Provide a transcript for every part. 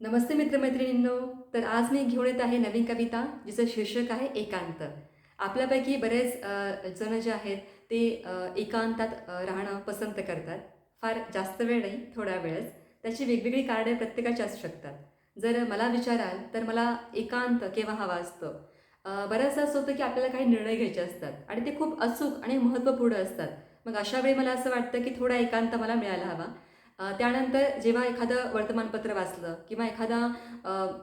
नमस्ते मित्रमैत्रिणींनो. तर आज मी घेऊन येत आहे नवीन कविता जिचं शीर्षक आहे एकांत. आपल्यापैकी बरेच जण जे आहेत ते एकांतात राहणं पसंत करतात. फार जास्त वेळ नाही थोड्या वेळच. त्याची वेगवेगळी कारणे प्रत्येकाची असू शकतात. जर मला विचाराल तर मला एकांत केव्हा हवा असतो? बऱ्याचदा असं होतं की आपल्याला काही निर्णय घ्यायचे असतात आणि ते खूप अचूक आणि महत्त्वपूर्ण असतात. मग अशा वेळी मला असं वाटतं की थोडा एकांत मला मिळायला हवा. त्यानंतर जेव्हा एखादं वर्तमानपत्र वाचलं किंवा एखादा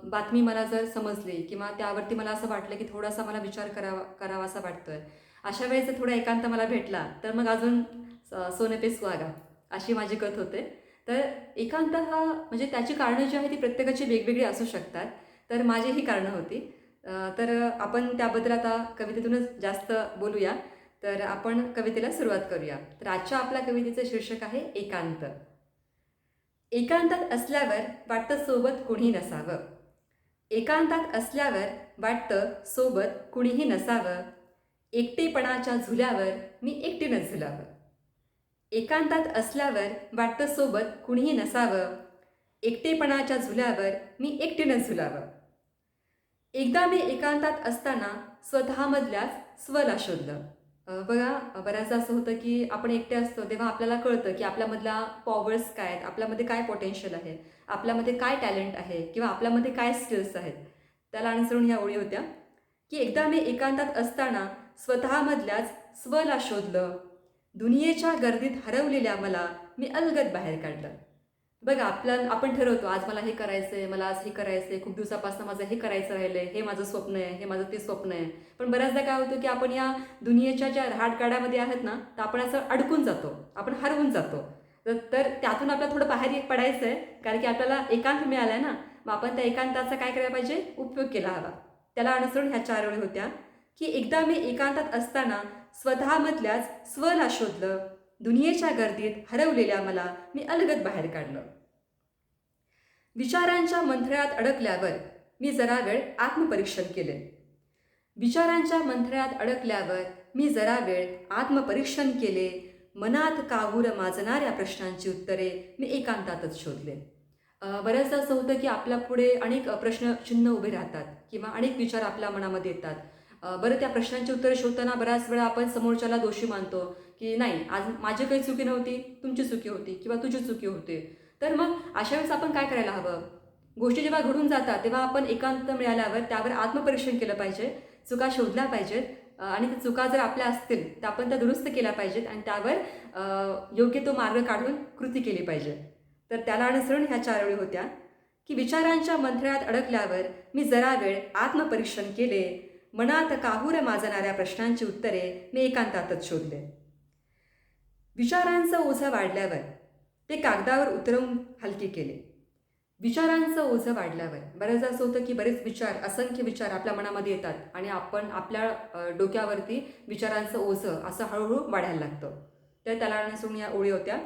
बातमी मला जर समजली किंवा त्यावरती मला असं वाटलं की थोडासा मला विचार करावा करावासा वाटतोय अशा वेळेस जर थोडा एकांत मला भेटला तर मग अजून स- सोने पे सुहागा अशी माझी कथ होते. तर एकांत हा म्हणजे त्याची कारणं जी आहे ती प्रत्येकाची वेगवेगळी असू शकतात तर माझी ही कारणं होती. तर आपण त्याबद्दल आता कवितेतूनच जास्त बोलूया. तर आपण कवितेला सुरुवात करूया. तर आजच्या आपल्या कवितेचं शीर्षक आहे एकांत. एकांतात असल्यावर वाटतं सोबत कुणी नसावं. एकांतात असल्यावर वाटतं सोबत कुणीही नसावं. एकटेपणाच्या झुल्यावर मी एकटीनंच झुलावं. एकांतात असल्यावर वाटतं सोबत कुणीही नसावं. एकटेपणाच्या झुल्यावर मी एकटीनंच झुलावं. एकदा मी एकांतात असताना स्वतःमधल्याच स्वला शोधलं. बघा बऱ्याचदा असं होतं की आपण एकटे असतो तेव्हा आपल्याला कळतं की आपल्यामधला पॉवर्स काय आहेत आपल्यामध्ये काय पोटेन्शियल आहे आपल्यामध्ये काय टॅलेंट आहे किंवा आपल्यामध्ये काय स्किल्स आहेत. त्याला अनुसरून ह्या ओळी होत्या. की एकदा मी एकांतात असताना स्वतःमधल्याच स्वला शोधलं. दुनियेच्या गर्दीत हरवलेल्या मला मी अलगद बाहेर काढलं. बघा आपलं आपण ठरवतो आज मला हे करायचं आहे मला आज हे करायचं आहे खूप दिवसापासून माझं हे करायचं राहिलं आहे हे माझं स्वप्न आहे हे माझं ते स्वप्न आहे. पण बऱ्याचदा काय होतं की आपण या दुनियेच्या ज्या राहाटगाड्यामध्ये आहेत ना तर आपण असं अडकून जातो आपण हरवून जातो. तर तर त्यातून आपल्याला थोडं बाहेर पडायचं आहे कारण की आपल्याला एकांत मिळाला आहे ना मग आपण त्या एकांताचा काय करायला पाहिजे? उपयोग केला हवा. त्याला अनुसरून ह्या चार ओळी होत्या की एकदा मी एकांतात असताना स्वतःमधल्याच स्वला शोधलं दुनियेच्या गर्दीत हरवलेल्या मला मी अलगद बाहेर काढलं. विचारांच्या मंथळ्यात अडकल्यावर मी जरा वेळ आत्मपरीक्षण केले. विचारांच्या मंथळ्यात अडकल्यावर मी जरा वेळ आत्मपरीक्षण केले. मनात काहूर माजणाऱ्या प्रश्नांची उत्तरे मी एकांतातच शोधले. बऱ्याचदा असं होतं की आपल्या पुढे अनेक प्रश्न चिन्ह उभे राहतात किंवा अनेक विचार आपल्या मनामध्ये येतात. बरं त्या प्रश्नांची उत्तरे शोधताना बऱ्याच वेळा आपण समोरच्याला दोषी मानतो. की नाही आज माझी काही चुकी नव्हती तुमची चुकी होती किंवा तुझी चुकी होती. तर मग अशा वेळेस आपण काय करायला हवं? गोष्टी जेव्हा घडून जातात तेव्हा आपण एकांत मिळाल्यावर त्यावर आत्मपरीक्षण केलं पाहिजे चुका शोधल्या पाहिजेत आणि त्या चुका जर आपल्या असतील तर आपण त्या दुरुस्त केल्या पाहिजेत आणि त्यावर योग्य तो मार्ग काढून कृती केली पाहिजे. तर त्याला अनुसरून ह्या चार वेळी होत्या. की विचारांच्या मंथळ्यात अडकल्यावर मी जरा वेळ आत्मपरीक्षण केले. मनात काहूर माजणाऱ्या प्रश्नांची उत्तरे मी एकांतातच शोधले. विचारांचं ओझं वाढल्यावर ते कागदावर उतरवून हलके केले. विचारांचं ओझं वाढल्यावर बऱ्याचदा असं होतं की बरेच विचार असंख्य विचार आपल्या मनामध्ये येतात आणि आपण आपल्या डोक्यावरती विचारांचं ओझं असं हळूहळू वाढायला लागतं. तर त्याला सोडून या ओळी होत्या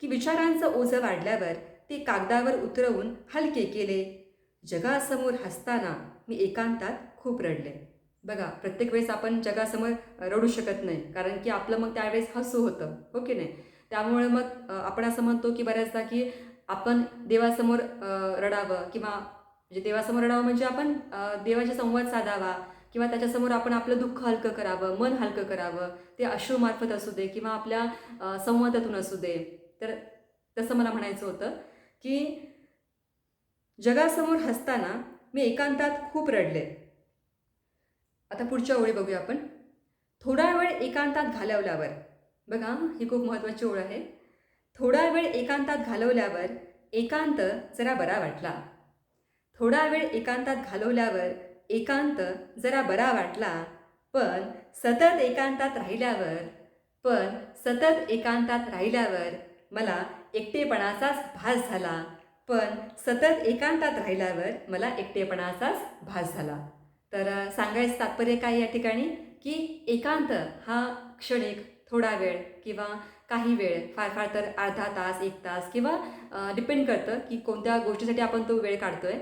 की विचारांचं ओझं वाढल्यावर ते कागदावर उतरवून हलके केले. जगासमोर हसताना मी एकांतात खूप रडले. बघा प्रत्येक वेळेस आपण जगासमोर रडू शकत नाही कारण की आपलं मग त्यावेळेस हसू होतं हो की नाही? त्यामुळे मग आपण असं म्हणतो की बऱ्याचदा की आपण देवासमोर रडावं किंवा म्हणजे देवासमोर रडावं म्हणजे आपण अ, देवाशी संवाद साधावा किंवा त्याच्यासमोर आपण आपलं दुःख हलकं करावं मन हलकं करावं ते अश्रूमार्फत असू दे किंवा आपल्या संवादातून असू दे. तर तसं मला म्हणायचं होतं की जगासमोर हसताना मी एकांतात खूप रडले. आता पुढच्या ओळी बघूया आपण. थोडा वेळ एकांतात घालवल्यावर बघा ही खूप महत्त्वाची ओळ आहे. थोडा वेळ एकांतात घालवल्यावर एकांत जरा बरा वाटला. थोडा वेळ एकांतात घालवल्यावर एकांत जरा बरा वाटला. पण सतत एकांतात राहिल्यावर पण सतत एकांतात राहिल्यावर मला एकटेपणाचाच भास झाला. पण सतत एकांतात राहिल्यावर मला एकटेपणाचाच भास झाला. तर सांगायचं तात्पर्य काय या ठिकाणी? की एकांत हा क्षणिक थोडा वेळ किंवा काही वेळ फार फार तर अर्धा तास एक तास किंवा डिपेंड करतं की कोणत्या गोष्टीसाठी आपण तो वेळ काढतोय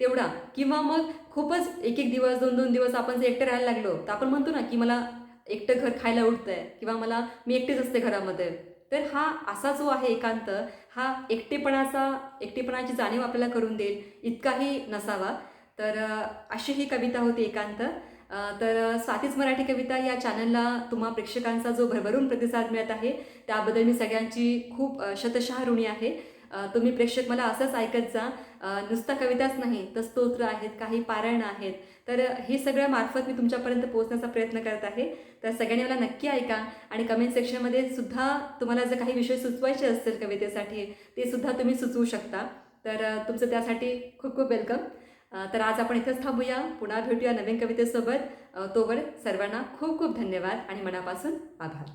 तेवढा. किंवा मग खूपच एक एक दिवस दोन दोन दिवस आपण जर एकटं राहायला लागलो तर आपण म्हणतो ना की मला एकटं घर खायला उठतंय किंवा मला मी एकटेच असते घरामध्ये. तर हा असा जो आहे एकांत हा एकटेपणाचा एकटेपणाची जाणीव आपल्याला करून देईल इतकाही नसावा. तर अशी ही कविता होती एकांत. तर स्वातीच मराठी कविता या चॅनलला तुम्हा प्रेक्षकांचा जो भरभरून प्रतिसाद मिळत आहे त्याबद्दल मी सगळ्यांची खूप शतशः ऋणी आहे. तुम्ही प्रेक्षक मला असंच ऐकत जा. नुसता कविताच नाही तर स्तोत्र आहेत काही पारायण आहेत. तर हे सगळ्या मार्फत मी तुमच्यापर्यंत पोहोचण्याचा प्रयत्न करत आहे. तर सगळ्यांनी मला नक्की ऐका आणि कमेंट सेक्शनमध्ये सुद्धा तुम्हाला जर काही विषय सुचवायचे असतील कवितेसाठी ते सुद्धा तुम्ही सुचवू शकता. तर तुमचं त्यासाठी खूप खूप वेलकम तर आज आपण इथंच थांबूया. पुन्हा भेटूया नवीन कवितेसोबत. तोवर सर्वांना खूप खूप धन्यवाद आणि मनापासून आभार.